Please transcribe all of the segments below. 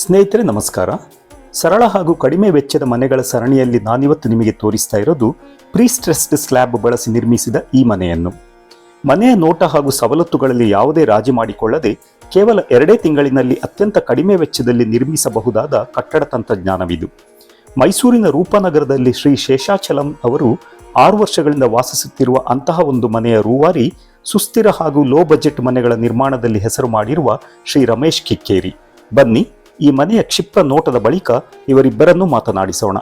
ಸ್ನೇಹಿತರೆ, ನಮಸ್ಕಾರ. ಸರಳ ಹಾಗೂ ಕಡಿಮೆ ವೆಚ್ಚದ ಮನೆಗಳ ಸರಣಿಯಲ್ಲಿ ನಾನಿವತ್ತು ನಿಮಗೆ ತೋರಿಸ್ತಾ ಇರೋದು ಪ್ರೀಸ್ಟ್ರೆಸ್ಡ್ ಸ್ಲ್ಯಾಬ್ ಬಳಸಿ ನಿರ್ಮಿಸಿದ ಈ ಮನೆಯನ್ನು. ಮನೆಯ ನೋಟ ಹಾಗೂ ಸವಲತ್ತುಗಳಲ್ಲಿ ಯಾವುದೇ ರಾಜಿ ಮಾಡಿಕೊಳ್ಳದೆ ಕೇವಲ ಎರಡೇ ತಿಂಗಳಿನಲ್ಲಿ ಅತ್ಯಂತ ಕಡಿಮೆ ವೆಚ್ಚದಲ್ಲಿ ನಿರ್ಮಿಸಬಹುದಾದ ಕಟ್ಟಡ ತಂತ್ರಜ್ಞಾನವಿದು. ಮೈಸೂರಿನ ರೂಪನಗರದಲ್ಲಿ ಶ್ರೀ ಶೇಷಾಚಲಂ ಅವರು ಆರು ವರ್ಷಗಳಿಂದ ವಾಸಿಸುತ್ತಿರುವ ಅಂತಹ ಒಂದು ಮನೆಯ ರೂವಾರಿ ಸುಸ್ಥಿರ ಹಾಗೂ ಲೋ ಬಜೆಟ್ ಮನೆಗಳ ನಿರ್ಮಾಣದಲ್ಲಿ ಹೆಸರು ಮಾಡಿರುವ ಶ್ರೀ ರಮೇಶ್ ಕಿಕ್ಕೇರಿ. ಬನ್ನಿ ಈ ಮನೆಯ ಕ್ಷಿಪ್ರ ನೋಟದ ಬಳಿಕ ಇವರಿಬ್ಬರನ್ನೂ ಮಾತನಾಡಿಸೋಣ.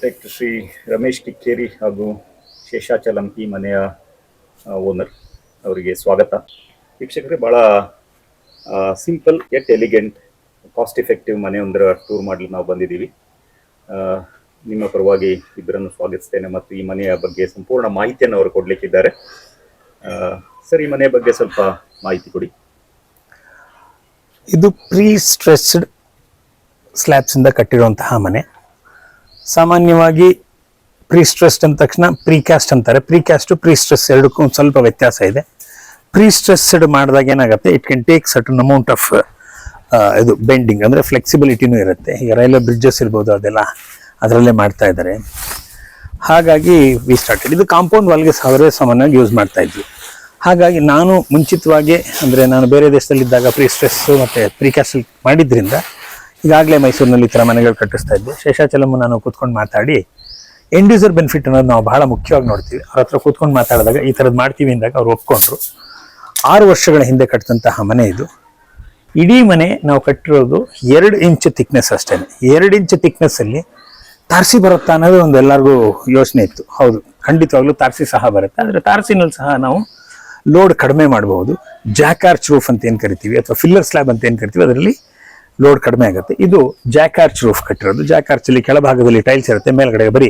ಆರ್ಕಿಟೆಕ್ಟ್ ಶ್ರೀ ರಮೇಶ್ ಕಿಕ್ಕೇರಿ ಹಾಗೂ ಶೇಷಾಚಲಂ ಈ ಮನೆಯ ಓನರ್ ಅವರಿಗೆ ಸ್ವಾಗತ. ವೀಕ್ಷಕರೇ ಭಾಳ simple yet elegant cost effective ಒಂದರ ಟೂರ್ ಮಾಡಲು ನಾವು ಬಂದಿದ್ದೀವಿ. ನಿಮ್ಮ ಪರವಾಗಿ ಇಬ್ಬರನ್ನು ಸ್ವಾಗತಿಸ್ತೇನೆ ಮತ್ತು ಈ ಮನೆಯ ಬಗ್ಗೆ ಸಂಪೂರ್ಣ ಮಾಹಿತಿಯನ್ನು ಅವರು ಕೊಡಲಿಕ್ಕಿದ್ದಾರೆ. ಸರ್, ಈ ಮನೆಯ ಬಗ್ಗೆ ಸ್ವಲ್ಪ ಮಾಹಿತಿ ಕೊಡಿ. ಇದು ಪ್ರೀ ಸ್ಟ್ರೆಸ್ಡ್ ಸ್ಲ್ಯಾಬ್ಸಿಂದ ಕಟ್ಟಿರುವಂತಹ ಮನೆ. ಸಾಮಾನ್ಯವಾಗಿ ಪ್ರೀ ಸ್ಟ್ರೆಸ್ ಅಂದ ತಕ್ಷಣ ಪ್ರೀ ಕ್ಯಾಸ್ಟ್ ಅಂತಾರೆ. ಪ್ರೀ ಕ್ಯಾಸ್ಟ್ ಪ್ರೀ ಸ್ಟ್ರೆಸ್ ಎರಡಕ್ಕೂ ಸ್ವಲ್ಪ ವ್ಯತ್ಯಾಸ ಇದೆ. ಪ್ರೀ ಸ್ಟ್ರೆಸ್ಡ್ ಮಾಡಿದಾಗ ಏನಾಗುತ್ತೆ? It can take certain amount of ಇದು ಬೆಂಡಿಂಗ್ ಅಂದರೆ ಫ್ಲೆಕ್ಸಿಬಿಲಿಟಿನೂ ಇರುತ್ತೆ. ಈಗ ರೈಲ್ವೆ ಬ್ರಿಡ್ಜಸ್ ಇರ್ಬೋದು, ಅದೆಲ್ಲ ಅದರಲ್ಲೇ ಮಾಡ್ತಾ ಇದ್ದಾರೆ. ಹಾಗಾಗಿ ವಿ ಸ್ಟಾರ್ಟೆಡ್ ಇದು ಕಾಂಪೌಂಡ್ ವಾಲ್ಗೆ ಸಾವಿರವೇ ಸಾಮಾನ್ಯವಾಗಿ ಯೂಸ್ ಮಾಡ್ತಾ ಇದ್ವಿ ಹಾಗಾಗಿ ನಾನು ಮುಂಚಿತವಾಗಿ, ಅಂದರೆ ನಾನು ಬೇರೆ ದೇಶದಲ್ಲಿದ್ದಾಗ ಪ್ರೀ ಸ್ಟ್ರೆಸ್ ಮತ್ತು ಪ್ರೀ ಕ್ಯಾಸ್ಟಲ್ ಮಾಡಿದ್ರಿಂದ ಈಗಾಗಲೇ ಮೈಸೂರಿನಲ್ಲಿ ಈ ಥರ ಮನೆಗಳು ಕಟ್ಟಿಸ್ತಾ ಇದ್ದೆ. ಶೇಷಾಚಲಮ್ಮ ನಾನು ಕೂತ್ಕೊಂಡು ಮಾತಾಡಿ ಎಂಡ್ ಯೂಸರ್ ಬೆನಿಫಿಟ್ ಅನ್ನೋದು ನಾವು ಬಹಳ ಮುಖ್ಯವಾಗಿ ನೋಡ್ತೀವಿ. ಅವ್ರ ಹತ್ರ ಕೂತ್ಕೊಂಡು ಮಾತಾಡಿದಾಗ ಈ ಥರದ್ದು ಮಾಡ್ತೀವಿ ಅಂದಾಗ ಅವ್ರು ಒಪ್ಕೊಂಡ್ರು. ಆರು ವರ್ಷಗಳ ಹಿಂದೆ ಕಟ್ಟಿದಂತಹ ಮನೆ ಇದು. ಇಡೀ ಮನೆ ನಾವು ಕಟ್ಟಿರೋದು ಎರಡು ಇಂಚ್ ತಿಕ್ನೆಸ್ ಅಷ್ಟೇ ಎರಡು ಇಂಚ್ ತಿಕ್ನೆಸ್ಸಲ್ಲಿ ತಾರಸಿ ಬರುತ್ತಾ ಅನ್ನೋದು ಒಂದು ಎಲ್ಲರಿಗೂ ಯೋಚನೆ ಇತ್ತು. ಹೌದು, ಖಂಡಿತವಾಗ್ಲೂ ತಾರಸಿ ಸಹ ಬರುತ್ತೆ. ಆದರೆ ತಾರಸಿನಲ್ಲಿ ಸಹ ನಾವು ಲೋಡ್ ಕಡಿಮೆ ಮಾಡಬಹುದು. ಜಾಕಾರ್ಚ್ ರೂಫ್ ಅಂತ ಏನು ಕರಿತೀವಿ, ಅಥವಾ ಫಿಲ್ಲರ್ ಸ್ಲ್ಯಾಬ್ ಅಂತ ಏನು ಕರಿತೀವಿ, ಅದರಲ್ಲಿ ಲೋಡ್ ಕಡಿಮೆ ಆಗುತ್ತೆ. ಇದು ಜಾಕಾರ್ಚ್ ರೂಫ್ ಕಟ್ಟಿರೋದು. ಜಾಕ್ ಅಲ್ಲಿ ಕೆಳಭಾಗದಲ್ಲಿ ಟೈಲ್ಸ್ ಇರುತ್ತೆ. ಮೇಲ್ಗಡೆ ಬರೀ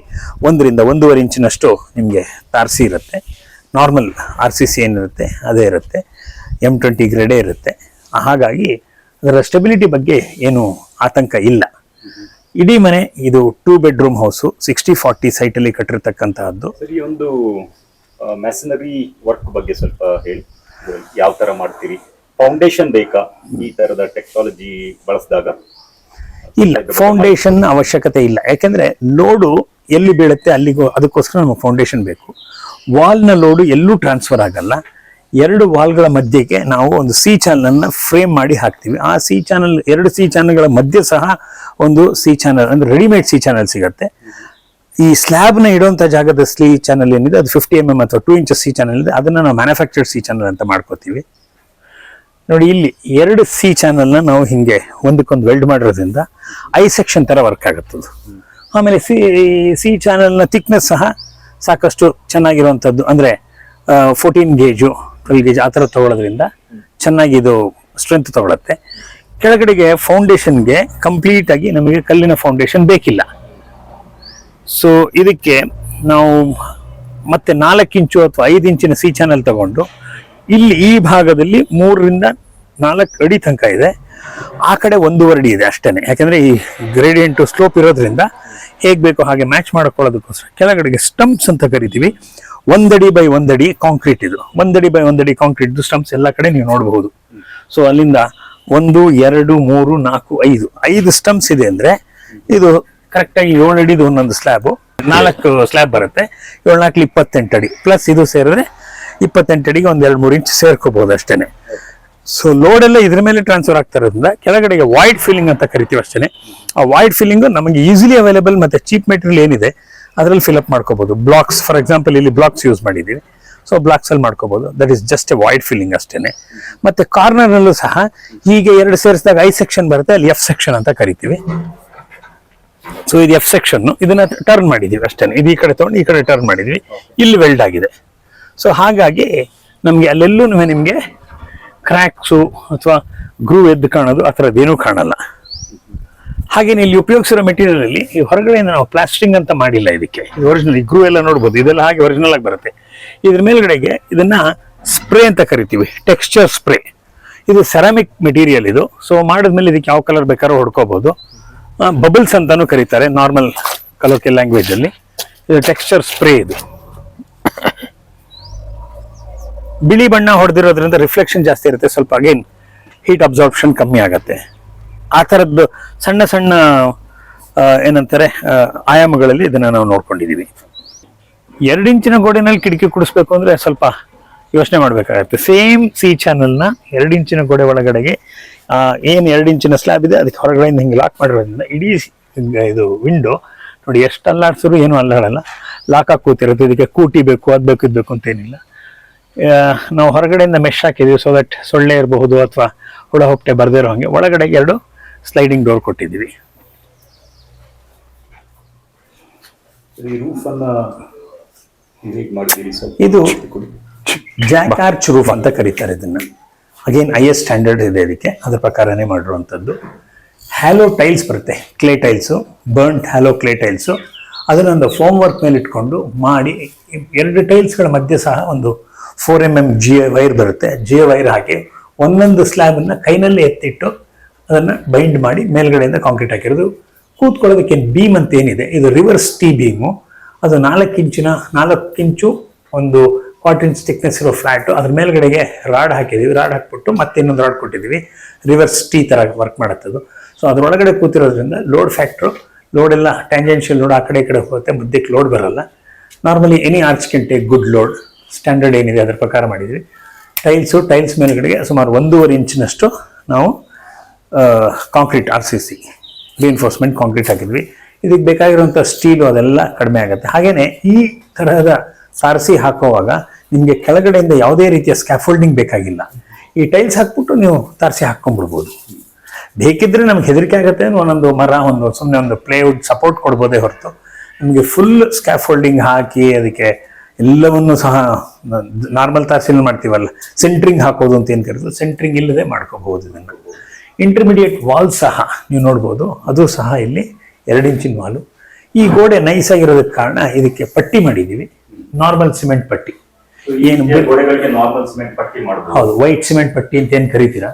ಒಂದರಿಂದ ಒಂದೂವರೆ ಇಂಚಿನಷ್ಟು ನಿಮಗೆ ತಾರಸಿ ಇರುತ್ತೆ. ನಾರ್ಮಲ್ ಆರ್ ಸಿ ಸಿ ಏನಿರುತ್ತೆ? ಅದೇ ಇರುತ್ತೆ. ಎಂ ಟ್ವೆಂಟಿ ಗ್ರೇಡೇ ಇರುತ್ತೆ. ಹಾಗಾಗಿ ಅದರ ಸ್ಟೆಬಿಲಿಟಿ ಬಗ್ಗೆ ಏನು ಆತಂಕ ಇಲ್ಲ. ಇಡೀ ಮನೆ ಇದು two bedroom house sixty forty ಸೈಟಲ್ಲಿ ಕಟ್ಟಿರ್ತಕ್ಕಂತಹದ್ದು. ಸರಿ, ಒಂದು ಮ್ಯಾಸನರಿ ವರ್ಕ್ ಬಗ್ಗೆ ಸ್ವಲ್ಪ ಹೇಳಿ. ಯಾವ ಥರ ಮಾಡ್ತೀರಿ? ಫೌಂಡೇಶನ್ ಬೇಕಾ ಈ ತರದ ಟೆಕ್ನಾಲಜಿ ಬಳಸಿದಾಗ? ಇಲ್ಲ ಫೌಂಡೇಶನ್ ಅವಶ್ಯಕತೆ ಇಲ್ಲ. ಯಾಕೆಂದ್ರೆ ಲೋಡು ಎಲ್ಲಿ ಬೀಳುತ್ತೆ ಅಲ್ಲಿಗೂ ಅದಕ್ಕೋಸ್ಕರ ನಮಗೆ ಫೌಂಡೇಶನ್ ಬೇಕು. ವಾಲ್ನ ಲೋಡು ಎಲ್ಲೂ ಟ್ರಾನ್ಸ್ಫರ್ ಆಗಲ್ಲ. ಎರಡು ವಾಲ್ಗಳ ಮಧ್ಯಕ್ಕೆ ನಾವು ಒಂದು ಸಿ ಚಾನಲನ್ನು ಫ್ರೇಮ್ ಮಾಡಿ ಹಾಕ್ತೀವಿ. ಆ ಸಿ ಚಾನಲ್ ಎರಡು ಸಿ ಚಾನಲ್ಗಳ ಮಧ್ಯೆ ಸಹ ಒಂದು ಸಿ ಚಾನಲ್ ಅಂದರೆ ರೆಡಿಮೇಡ್ ಸಿ ಚಾನಲ್ ಸಿಗುತ್ತೆ. ಈ ಸ್ಲ್ಯಾಬ್ನ ಇಡುವಂಥ ಜಾಗದ ಸ್ಲೀ ಚಾನಲ್ ಏನಿದೆ, ಅದು ಫಿಫ್ಟಿ ಎಂ ಎಂ ಅಥವಾ ಟೂ ಇಂಚಸ್ ಸಿ ಚಾನಲ್ ಇದೆ ಅದನ್ನು ನಾವು ಮ್ಯಾನುಫ್ಯಾಕ್ಚರ್ಡ್ ಸಿ ಚಾನಲ್ ಅಂತ ಮಾಡ್ಕೋತೀವಿ. ನೋಡಿ, ಇಲ್ಲಿ ಎರಡು ಸಿ ಚಾನಲ್ನ ನಾವು ಹಿಂಗೆ ಒಂದಕ್ಕೊಂದು ವೆಲ್ಡ್ ಮಾಡಿರೋದ್ರಿಂದ ಐ ಸೆಕ್ಷನ್ ಥರ ವರ್ಕ್ ಆಗುತ್ತದು. ಆಮೇಲೆ ಸಿ ಸಿ ಚಾನಲ್ನ ಥಿಕ್ನೆಸ್ ಸಹ ಸಾಕಷ್ಟು ಚೆನ್ನಾಗಿರುವಂಥದ್ದು ಅಂದರೆ ಫೋರ್ಟೀನ್ ಗೇಜು ಟ್ವೆಲ್ ಗೇಜ್ ಆ ಥರ ತೊಗೊಳೋದ್ರಿಂದ ಚೆನ್ನಾಗಿ ಇದು ಸ್ಟ್ರೆಂತ್ ತೊಗೊಳತ್ತೆ. ಕೆಳಗಡೆಗೆ ಫೌಂಡೇಶನ್ಗೆ ಕಂಪ್ಲೀಟಾಗಿ ನಮಗೆ ಕಲ್ಲಿನ ಫೌಂಡೇಶನ್ ಬೇಕಿಲ್ಲ. ಸೊ ಇದಕ್ಕೆ ನಾವು ಮತ್ತೆ ನಾಲ್ಕು ಇಂಚು ಅಥವಾ ಐದು ಇಂಚಿನ ಸಿ ಚಾನಲ್ ತಗೊಂಡು ಇಲ್ಲಿ ಈ ಭಾಗದಲ್ಲಿ ಮೂರರಿಂದ ನಾಲ್ಕು ಅಡಿ ತನಕ ಇದೆ. ಆ ಕಡೆ ಒಂದೂವರೆ ಅಡಿ ಇದೆ ಅಷ್ಟೇ ಯಾಕಂದ್ರೆ ಈ ಗ್ರೇಡಿಯಂಟು ಸ್ಲೋಪ್ ಇರೋದ್ರಿಂದ ಹೇಗೆ ಬೇಕೋ ಹಾಗೆ ಮ್ಯಾಚ್ ಮಾಡ್ಕೊಳ್ಳೋದಕ್ಕೋಸ್ಕರ ಕೆಳಗಡೆಗೆ ಸ್ಟಂಪ್ಸ್ ಅಂತ ಕರಿತೀವಿ. ಒಂದಡಿ ಬೈ ಒಂದಡಿ ಕಾಂಕ್ರೀಟ್ ಇದು. ಒಂದಡಿ ಬೈ ಒಂದಡಿ ಕಾಂಕ್ರೀಟ್ ಸ್ಟಂಪ್ಸ್ ಎಲ್ಲ ಕಡೆ ನೀವು ನೋಡಬಹುದು. ಸೊ ಅಲ್ಲಿಂದ ಒಂದು, ಎರಡು, ಮೂರು, ನಾಲ್ಕು, ಐದು. ಐದು ಸ್ಟಂಪ್ಸ್ ಇದೆ ಅಂದರೆ ಇದು ಕರೆಕ್ಟಾಗಿ ಏಳು ಅಡಿದು ಒಂದೊಂದು ಸ್ಲ್ಯಾಬು ನಾಲ್ಕು ಸ್ಲ್ಯಾಬ್ ಬರುತ್ತೆ. ಏಳು ನಾಲ್ಕು ಇಪ್ಪತ್ತೆಂಟು ಅಡಿ. ಪ್ಲಸ್ ಇದು ಸೇರಿದ್ರೆ ಇಪ್ಪತ್ತೆಂಟು ಅಡಿಗೆ ಒಂದು ಎರಡು ಮೂರು ಇಂಚ್ ಸೇರ್ಕೋಬಹುದು ಅಷ್ಟೇನೆ. ಸೊ ಲೋಡ್ ಎಲ್ಲ ಇದ್ರ ಮೇಲೆ ಟ್ರಾನ್ಸ್ಫರ್ ಆಗ್ತಾ ಇರೋದ್ರಿಂದ ಕೆಳಗಡೆಗೆ ವಾಯ್ಡ್ ಫಿಲ್ಲಿಂಗ್ ಅಂತ ಕರಿತೀವಿ ಅಷ್ಟೇ ಆ ವಾಯ್ಡ್ ಫಿಲ್ಲಿಂಗ್ ನಮಗೆ ಈಸಿಲಿ ಅವೈಲೇಬಲ್ ಮತ್ತೆ ಚೀಪ್ ಮೆಟೀರಿಯಲ್ ಏನಿದೆ, ಅದರಲ್ಲಿ ಫಿಲ್ ಅಪ್ ಮಾಡ್ಕೋಬಹುದು ಬ್ಲಾಕ್ಸ್ ಫಾರ್ ಎಕ್ಸಾಂಪಲ್ ಇಲ್ಲಿ ಬ್ಲಾಕ್ಸ್ ಯೂಸ್ ಮಾಡಿದ್ದೀವಿ ಸೊ ಬ್ಲಾಕ್ಸ್ ಅಲ್ಲಿ ಮಾಡ್ಕೋಬಹುದು that is just a void filling ಅಷ್ಟೇನೆ. ಮತ್ತೆ ಕಾರ್ನರ್ ನಲ್ಲೂ ಸಹ ಹೀಗೆ ಎರಡು ಸೇರಿಸಿದಾಗ ಐ ಸೆಕ್ಷನ್ ಬರುತ್ತೆ, ಅಲ್ಲಿ ಎಫ್ ಸೆಕ್ಷನ್ ಅಂತ ಕರಿತೀವಿ. ಸೊ ಇದು ಎಫ್ ಸೆಕ್ಷನ್ ಇದನ್ನ ಟರ್ನ್ ಮಾಡಿದೀವಿ ಅಷ್ಟೇ ಇದು ಈ ಕಡೆ ತಗೊಂಡು ಈ ಕಡೆ ಟರ್ನ್ ಮಾಡಿದ್ವಿ. ಇಲ್ಲಿ ವೆಲ್ಡ್ ಆಗಿದೆ. ಸೊ ಹಾಗಾಗಿ ನಮಗೆ ಅಲ್ಲೆಲ್ಲೂ ನಿಮಗೆ ಕ್ರ್ಯಾಕ್ಸು ಅಥವಾ ಗ್ರೂ ಎದ್ದು ಕಾಣೋದು ಆ ಥರದ್ದೇನೂ ಕಾಣಲ್ಲ. ಹಾಗೇನೆ ಇಲ್ಲಿ ಉಪಯೋಗಿಸಿರೋ ಮೆಟೀರಿಯಲ್ ಅಲ್ಲಿ ಈ ಹೊರಗಡೆಯಿಂದ ನಾವು ಪ್ಲಾಸ್ಟಿಂಗ್ ಅಂತ ಮಾಡಿಲ್ಲ ಇದಕ್ಕೆ. ಇದು ಒರಿಜಿನಲ್ ಗ್ರೂ ಎಲ್ಲ ನೋಡ್ಬೋದು, ಇದೆಲ್ಲ ಹಾಗೆ ಒರಿಜಿನಲ್ ಆಗಿ ಬರುತ್ತೆ. ಇದ್ರ ಮೇಲ್ಗಡೆಗೆ ಇದನ್ನ ಸ್ಪ್ರೇ ಅಂತ ಕರಿತೀವಿ, ಟೆಕ್ಸ್ಚರ್ ಸ್ಪ್ರೇ. ಇದು ಸೆರಾಮಿಕ್ ಮೆಟೀರಿಯಲ್ ಇದು. ಸೊ ಮಾಡಿದ್ಮೇಲೆ ಇದಕ್ಕೆ ಯಾವ ಕಲರ್ ಬೇಕಾದ್ರೂ ಹೊಡ್ಕೋಬಹುದು ಬಬಲ್ಸ್ ಅಂತಾನು ಕರೀತಾರೆ ನಾರ್ಮಲ್ ಕಲೋಕೆ ಲ್ಯಾಂಗ್ವೇಜ್ ಅಲ್ಲಿ. ಇದು ಟೆಕ್ಸ್ಚರ್ ಸ್ಪ್ರೇ ಇದು. ಬಿಳಿ ಬಣ್ಣ ಹೊಡೆದಿರೋದ್ರಿಂದ ರಿಫ್ಲೆಕ್ಷನ್ ಜಾಸ್ತಿ ಇರುತ್ತೆ. ಸ್ವಲ್ಪ ಅಗೇನ್ ಹೀಟ್ ಅಬ್ಸಾರ್ಪ್ಷನ್ ಕಮ್ಮಿ ಆಗುತ್ತೆ. ಆ ಥರದ್ದು ಸಣ್ಣ ಸಣ್ಣ ಏನಂತಾರೆ ಆಯಾಮಗಳಲ್ಲಿ ಇದನ್ನು ನಾವು ನೋಡ್ಕೊಂಡಿದ್ದೀವಿ ಎರಡು ಇಂಚಿನ ಗೋಡೆನಲ್ಲಿ ಕಿಟಕಿ ಕುಡಿಸ್ಬೇಕು ಅಂದರೆ ಸ್ವಲ್ಪ ಯೋಚನೆ ಮಾಡಬೇಕಾಗತ್ತೆ. ಸೇಮ್ ಸಿ ಚಾನಲ್ನ ಎರಡು ಇಂಚಿನ ಗೋಡೆ ಒಳಗಡೆಗೆ ಏನು ಎರಡು ಇಂಚಿನ ಸ್ಲ್ಯಾಬ್ ಇದೆ, ಅದಕ್ಕೆ ಹೊರಗಡೆಯಿಂದ ಹಿಂಗೆ ಲಾಕ್ ಮಾಡಿರೋದ್ರಿಂದ ಇಡೀ ಇದು ವಿಂಡೋ ನೋಡಿ ಎಷ್ಟು ಅಲ್ಲಾಡ್ಸಿದ್ರು ಏನು ಅಲ್ಲಾಡಲ್ಲ ಲಾಕ್ ಹಾಕಿ ಕೂತಿರುತ್ತೆ. ಇದಕ್ಕೆ ಕೂಟಿ ಬೇಕು, ಅದು ಬೇಕು, ಇದು ಬೇಕು ಅಂತೇನಿಲ್ಲ ನಾವು ಹೊರಗಡೆಯಿಂದ ಮೆಶ್ ಹಾಕಿದೀವಿ ಸೊ ದಟ್ ಸೊಳ್ಳೆ ಇರಬಹುದು ಅಥವಾ ಹುಳ ಹೊಪ್ಟೆ ಬರ್ದಿರೋ ಇರೋ ಹಾಗೆ. ಒಳಗಡೆ ಎರಡು ಸ್ಲೈಡಿಂಗ್ ಡೋರ್ ಕೊಟ್ಟಿದ್ದೀವಿ. ಇದು ಜಾಕ್ ಆರ್ಚ್ ರೂಫ್ ಅಂತ ಕರೀತಾರೆ ಇದನ್ನ. ಅಗೇನ್ ಐ ಎಸ್ ಸ್ಟ್ಯಾಂಡರ್ಡ್ ಇದೆ ಅದಕ್ಕೆ ಅದ್ರ ಪ್ರಕಾರನೇ ಮಾಡಿರುವಂಥದ್ದು. ಹ್ಯಾಲೋ ಟೈಲ್ಸ್ ಬರುತ್ತೆ clay tiles burnt hollow clay tiles ಅದನ್ನೊಂದು ಫೋಮ್ ವರ್ಕ್ ಮೇಲೆ ಇಟ್ಕೊಂಡು ಮಾಡಿ ಎರಡು ಟೈಲ್ಸ್ಗಳ ಮಧ್ಯೆ ಸಹ ಒಂದು four M M G wire ಬರುತ್ತೆ. ಜಿ ವೈರ್ ಹಾಕಿ ಒಂದೊಂದು ಸ್ಲ್ಯಾಬನ್ನು ಕೈನಲ್ಲಿ ಎತ್ತಿಟ್ಟು ಅದನ್ನು ಬೈಂಡ್ ಮಾಡಿ ಮೇಲ್ಗಡೆಯಿಂದ ಕಾಂಕ್ರೀಟ್ ಹಾಕಿರೋದು. ಕೂತ್ಕೊಳ್ಳೋದಕ್ಕೆ ಬೀಮ್ ಅಂತ ಏನಿದೆ? ಇದು ರಿವರ್ಸ್ ಟಿ ಬೀಮು ಅದು ನಾಲ್ಕು ಇಂಚಿನ, ನಾಲ್ಕು ಇಂಚು ಒಂದು ಕ್ವಾರ್ಟರ್ ಇಂಚ್ ಥಿಕ್ನೆಸ್ ಇರೋ ಫ್ಲ್ಯಾಟು ಅದ್ರ ಮೇಲ್ಗಡೆಗೆ ರಾಡ್ ಹಾಕಿದ್ದೀವಿ ರಾಡ್ ಹಾಕ್ಬಿಟ್ಟು ಮತ್ತೆ ಇನ್ನೊಂದು ರಾಡ್ ಕೊಟ್ಟಿದ್ದೀವಿ ರಿವರ್ಸ್ ಟಿ ಥರ ವರ್ಕ್ ಮಾಡುತ್ತದು. ಸೊ ಅದರೊಳಗಡೆ ಕೂತಿರೋದ್ರಿಂದ ಲೋಡ್ ಫ್ಯಾಕ್ಟ್ರು ಲೋಡ್ ಎಲ್ಲ ಟ್ಯಾಂಜೆನ್ಷಿಯಲ್ ಲೋಡ್ ಆ ಕಡೆ ಈ ಕಡೆ ಹೋಗುತ್ತೆ. ಮಧ್ಯಕ್ಕೆ ಲೋಡ್ ಬರಲ್ಲ. ನಾರ್ಮಲಿ ಎನಿ ಆರ್ಚ್ ಕೆಂಟೆ ಗುಡ್ ಲೋಡ್ ಸ್ಟ್ಯಾಂಡರ್ಡ್ ಏನಿದೆ ಅದರ ಪ್ರಕಾರ ಮಾಡಿದ್ವಿ. ಟೈಲ್ಸು ಟೈಲ್ಸ್ ಮೇಲುಗಡೆಗೆ ಸುಮಾರು ಒಂದೂವರೆ ಇಂಚಿನಷ್ಟು ನಾವು concrete R C C reinforcement concrete ಹಾಕಿದ್ವಿ. ಇದಕ್ಕೆ ಬೇಕಾಗಿರುವಂಥ ಸ್ಟೀಲು ಅದೆಲ್ಲ ಕಡಿಮೆ ಆಗುತ್ತೆ. ಹಾಗೆಯೇ ಈ ತರಹದ ಸಾರಿಸಿ ಹಾಕುವಾಗ ನಿಮಗೆ ಕೆಳಗಡೆಯಿಂದ ಯಾವುದೇ ರೀತಿಯ ಸ್ಕ್ಯಾಫೋಲ್ಡಿಂಗ್ ಬೇಕಾಗಿಲ್ಲ. ಈ ಟೈಲ್ಸ್ ಹಾಕ್ಬಿಟ್ಟು ನೀವು ತಾರಸಿ ಹಾಕ್ಕೊಂಡ್ಬಿಡ್ಬೋದು ಬೇಕಿದ್ರೆ ನಮ್ಗೆ ಹೆದರಿಕೆ ಆಗುತ್ತೆ ಅಂದ್ರೆ ಒಂದೊಂದು ಮರ, ಒಂದು ಸುಮ್ಮನೆ ಒಂದು ಪ್ಲೇವುಡ್ ಸಪೋರ್ಟ್ ಕೊಡ್ಬೋದೇ ಹೊರತು. ನಿಮಗೆ ಫುಲ್ ಸ್ಕ್ಯಾಫೋಲ್ಡಿಂಗ್ ಹಾಕಿ ಅದಕ್ಕೆ ಎಲ್ಲವನ್ನೂ ಸಹ ನಾರ್ಮಲ್ ತಾಸಿನಲ್ಲಿ ಮಾಡ್ತೀವಲ್ಲ ಸೆಂಟ್ರಿಂಗ್ ಹಾಕೋದು ಅಂತ ಏನು ಕರೀತಾರೆ ಸೆಂಟ್ರಿಂಗ್ ಇಲ್ಲದೆ ಮಾಡ್ಕೋಬಹುದು ಇದನ್ನು. ಇಂಟರ್ಮಿಡಿಯೇಟ್ ವಾಲ್ ಸಹ ನೀವು ನೋಡ್ಬೋದು ಅದು ಸಹ ಇಲ್ಲಿ ಎರಡು ಇಂಚಿನ ವಾಲು ಈ ಗೋಡೆ ನೈಸ್ ಆಗಿರೋದಕ್ಕೆ ಕಾರಣ ಇದಕ್ಕೆ ಪಟ್ಟಿ ಮಾಡಿದ್ದೀವಿ ನಾರ್ಮಲ್ ಸಿಮೆಂಟ್ ಪಟ್ಟಿ. ಏನು ಈ ಗೋಡೆಗಳಿಗೆ ನಾರ್ಮಲ್ ಸಿಮೆಂಟ್ ಪಟ್ಟಿ ಮಾಡಬಹುದು ಹೌದು ವೈಟ್ ಸಿಮೆಂಟ್ ಪಟ್ಟಿ ಅಂತ ಏನು ಕರಿತೀರಾ?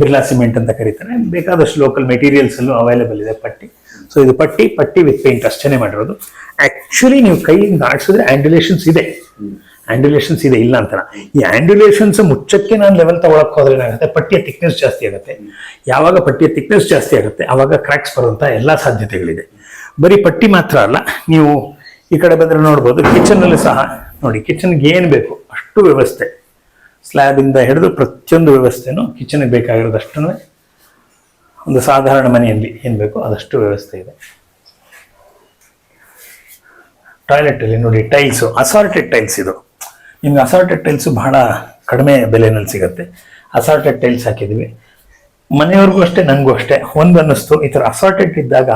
ಬಿರ್ಲಾ ಸಿಮೆಂಟ್ ಅಂತ ಕರೀತಾರೆ ಬೇಕಾದಷ್ಟು ಲೋಕಲ್ ಮೆಟೀರಿಯಲ್ಸ್ ಅಲ್ಲೂ ಅವೈಲೇಬಲ್ ಇದೆ ಪಟ್ಟಿ. ಸೊ ಇದು ಪಟ್ಟಿ ಪಟ್ಟಿ ವಿತ್ ಪೇಂಟ್ ಅಷ್ಟೇ ಮಾಡಿರೋದು. ಆಕ್ಚುಲಿ ನೀವು ಕೈಯಿಂದ ಆಡಿಸಿದ್ರೆ ಆಂಡ್ಯುಲೇಷನ್ಸ್ ಇದೆ. ಆಂಡ್ಯುಲೇಷನ್ಸ್ ಇದೆ, ಇಲ್ಲ ಅಂತ ಈ ಆಂಡ್ಯುಲೇಷನ್ಸ್ ಮುಚ್ಚಕ್ಕೆ ನಾನು ಲೆವೆಲ್ ತಗೊಳಕ್ ಹೋದ್ರೆ ಏನಾಗುತ್ತೆ? ಪಟ್ಟಿಯ ಥಿಕ್ನೆಸ್ ಜಾಸ್ತಿ ಆಗುತ್ತೆ. ಯಾವಾಗ ಪಟ್ಟಿಯ ಥಿಕ್ನೆಸ್ ಜಾಸ್ತಿ ಆಗುತ್ತೆ? ಆವಾಗ ಕ್ರ್ಯಾಕ್ಸ್ ಬರುವಂತ ಎಲ್ಲಾ ಸಾಧ್ಯತೆಗಳಿದೆ. ಬರೀ ಪಟ್ಟಿ ಮಾತ್ರ ಅಲ್ಲ, ನೀವು ಈ ಕಡೆ ಬಂದ್ರೆ ನೋಡ್ಬೋದು ಕಿಚನ್ ಅಲ್ಲಿ ಸಹ ನೋಡಿ ಕಿಚನ್ಗೆ ಏನ್ ಬೇಕು? ಅಷ್ಟು ವ್ಯವಸ್ಥೆ. ಸ್ಲ್ಯಾಬ್ ಇಂದ ಹಿಡಿದು ಪ್ರತಿಯೊಂದು ವ್ಯವಸ್ಥೆನೂ ಕಿಚನ್ಗೆ ಬೇಕಾಗಿರೋದಷ್ಟು ಒಂದು ಸಾಧಾರಣ ಮನೆಯಲ್ಲಿ ಏನು ಬೇಕೋ ಅದಷ್ಟು ವ್ಯವಸ್ಥೆ ಇದೆ. ಟಾಯ್ಲೆಟ್ ಅಲ್ಲಿ ನೋಡಿ ಟೈಲ್ಸ್ ಅಸಾರ್ಟೆಡ್ ಟೈಲ್ಸ್ ಇದು. ನಿಮ್ಗೆ ಅಸಾರ್ಟೆಡ್ ಟೈಲ್ಸ್ ಬಹಳ ಕಡಿಮೆ ಬೆಲೆನಲ್ಲಿ ಸಿಗುತ್ತೆ. ಅಸಾರ್ಟೆಡ್ ಟೈಲ್ಸ್ ಹಾಕಿದ್ವಿ ಮನೆಯವ್ರಿಗೂ ಅಷ್ಟೇ ನನಗೂ ಅಷ್ಟೇ. ಒಂದು ಅನ್ನಿಸ್ತು ಈ ಥರ ಅಸಾರ್ಟೆಡ್ ಇದ್ದಾಗ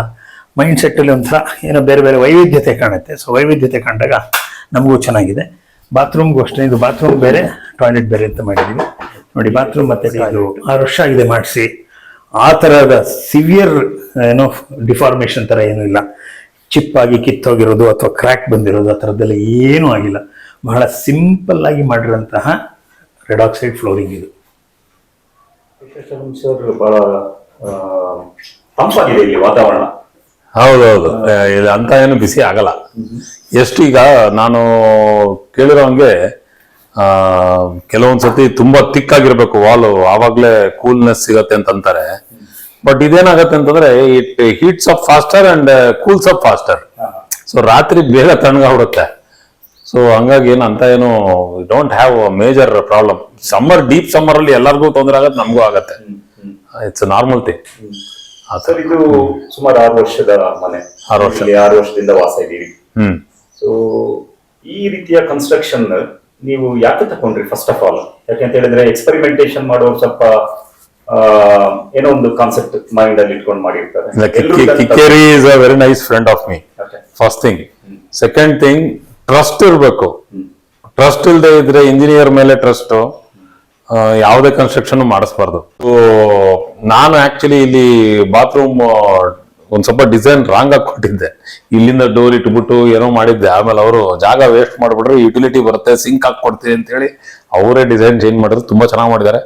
ಮೈಂಡ್ ಸೆಟ್ಟಲ್ಲಿ ಒಂಥರ ಏನೋ ಬೇರೆ ಬೇರೆ ವೈವಿಧ್ಯತೆ ಕಾಣುತ್ತೆ. ಸೊ ವೈವಿಧ್ಯತೆ ಕಂಡಾಗ ನಮಗೂ ಚೆನ್ನಾಗಿದೆ. ಬಾತ್ರೂಮ್ಗೂ ಅಷ್ಟೇ, ಇದು ಬಾತ್ರೂಮ್ ಬೇರೆ ಟಾಯ್ಲೆಟ್ ಬೇರೆ ಅಂತ ಮಾಡಿದ್ದೀವಿ. ನೋಡಿ ಬಾತ್ರೂಮ್ ಮತ್ತೆ ಇದು ಆರು ವರ್ಷ ಆಗಿದೆ ಮಾಡಿಸಿ. ಆ ಥರದ ಸಿವಿಯರ್ ಏನೋ ಡಿಫಾರ್ಮೇಶನ್ ಥರ ಏನೂ ಇಲ್ಲ. ಚಿಪ್ ಆಗಿ ಕಿತ್ತೋಗಿರೋದು ಅಥವಾ ಕ್ರ್ಯಾಕ್ ಬಂದಿರೋದು ಆ ಥರದ್ದೆಲ್ಲ ಏನೂ ಆಗಿಲ್ಲ. ಬಹಳ ಸಿಂಪಲ್ ಆಗಿ ಮಾಡಿರೋಂತಹ ರೆಡಾಕ್ಸೈಡ್ ಫ್ಲೋರಿಂಗ್ ಇದು. ಸರ್ ಬಹಳ ಆ, ತಂಪಾಗಿದೆ ಇಲ್ಲಿ ವಾತಾವರಣ. ಹೌದೌದು. ಹೌದು ಇದು ಅಂತ ಏನು ಬಿಸಿ ಆಗಲ್ಲ. ಎಷ್ಟು ಈಗ ನಾನು ಕೇಳಿರೋ ಹಂಗೆ ಆ ಕೆಲವೊಂದ್ಸತಿ ತುಂಬಾ ತಿಕ್ ಆಗಿರ್ಬೇಕು ವಾಲು ಆವಾಗ್ಲೇ ಕೂಲ್ನೆಸ್ ಸಿಗತ್ತೆ ಅಂತ ಅಂತಾರೆ ಬಟ್ ಇದೇನಾಗತ್ತೆ ಅಂತಂದ್ರೆ it heats up faster and cools up faster so ರಾತ್ರಿ ಬೇಗ ತಣ್ಣಗಾಗ್ಬಿಡುತ್ತೆ. ಸೊ ಹಂಗಾಗಿ ಏನು ಅಂತ ಏನು don't have major problem summer deep summer ಅಲ್ಲಿ ಎಲ್ಲರಿಗೂ ತೊಂದರೆ ಆಗತ್ತೆ ನಮಗೂ ಆಗತ್ತೆ. ಇಟ್ಸ್ ನಾರ್ಮಲ್ ಥಿಂಗ್ ಸರ್ ಇದು ಸುಮಾರು ಆರು ವರ್ಷದ ಮನೆ. ಆರು ವರ್ಷ. ಆರು ವರ್ಷದಿಂದ ವಾಸ ಇದ್ದೀರಿ ಹ್ಮ್. ಸೊ ಈ ರೀತಿಯ ಕನ್ಸ್ಟ್ರಕ್ಷನ್ ನೀವು ಯಾಕೆ ತಕೊಂಡ್ರಿ ಫಸ್ಟ್ ಆಫ್ ಆಲ್ ಯಾಕೆಂತ ಹೇಳಿದ್ರೆ ಎಕ್ಸ್ಪೆರಿಮೆಂಟೇಷನ್ ಮಾಡೋರು ಸ್ವಲ್ಪ ಏನೋ ಒಂದು ಕಾನ್ಸೆಪ್ಟ್ ಮೈಂಡ್ ಅಲ್ಲಿ ಇಟ್ಕೊಂಡು ಮಾಡಿರ್ತಾರೆ. Kikkeri is a very nice friend of me first thing second thing trust ಇರಬೇಕು. ಟ್ರಸ್ಟ್ ಇಲ್ಲದೆ ಇದ್ರೆ ಇಂಜಿನಿಯರ್ ಮೇಲೆ ಟ್ರಸ್ಟ್ ಯಾವುದೇ ಕನ್ಸ್ಟ್ರಕ್ಷನ್ ಮಾಡಿಸ್ಬಾರ್ದು. ನಾನು ಆಕ್ಚುಲಿ ಇಲ್ಲಿ ಬಾತ್ರೂಮ್ ಒಂದ್ ಸ್ವಲ್ಪ ಡಿಸೈನ್ ರಾಂಗ್ ಆಗಿ ಕೊಟ್ಟಿದ್ದೆ ಇಲ್ಲಿಂದ ಡೋರ್ ಇಟ್ಬಿಟ್ಟು ಏನೋ ಮಾಡಿದ್ದೆ. ಆಮೇಲೆ ಅವರು ಜಾಗ ವೇಸ್ಟ್ ಮಾಡ್ಬಿಟ್ರೆ ಯುಟಿಲಿಟಿ ಬರುತ್ತೆ ಸಿಂಕ್ ಹಾಕಿ ಅಂತ ಹೇಳಿ ಅವರೇ ಡಿಸೈನ್ ಚೇಂಜ್ ಮಾಡಿದ್ರು. ತುಂಬಾ ಚೆನ್ನಾಗಿ ಮಾಡಿದ್ದಾರೆ.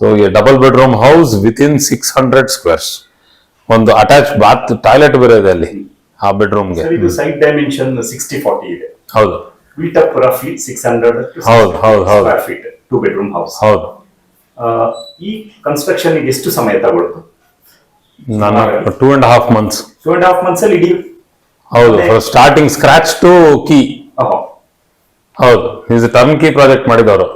So double bedroom house with in six hundred squares ಒಂದು ಅಟ್ಯಾಚ್ ಬಾತ್ ಟಾಯ್ಲೆಟ್ ಬೇರೆ ಇದೆ ಅಲ್ಲಿ ಆ ಬೆಡ್ರೂಮ್ಗೆ ಸೈಡ್ ಡೈಮೆನ್ಷನ್ ಸಿಕ್ಸ್ಟಿ ಫಾರ್ಟಿ ಇದೆ. ಹೌದು. ವೀಟ್ ಅಪ್ ರಫ್ಲಿ ಸಿಕ್ಸ್ ಹಂಡ್ರೆಡ್ ಹೌದು, ಹೌದು, ಹೌದು. ಫೀಟ್ ಟೂ ಬೆಡ್ರೂಮ್ ಹೌಸ್ ಹೌದು. ಈ ಕನ್ಸ್ಟ್ರಕ್ಷನ್ ಎಷ್ಟು ಸಮಯ ತಗೊಳ್ತು? ನಾನು two and half months two and half months ಅಲ್ಲಿ ಇಡೀ ಹೌದು ಸ್ಟಾರ್ಟಿಂಗ್ ಸ್ಕ್ರಾಚ್ ಟು ಕೀ ಹೌದು. ಇಸ್ ಟರ್ನ್ ಕೀ ಪ್ರಾಜೆಕ್ಟ್ ಮಾಡಿದವರು.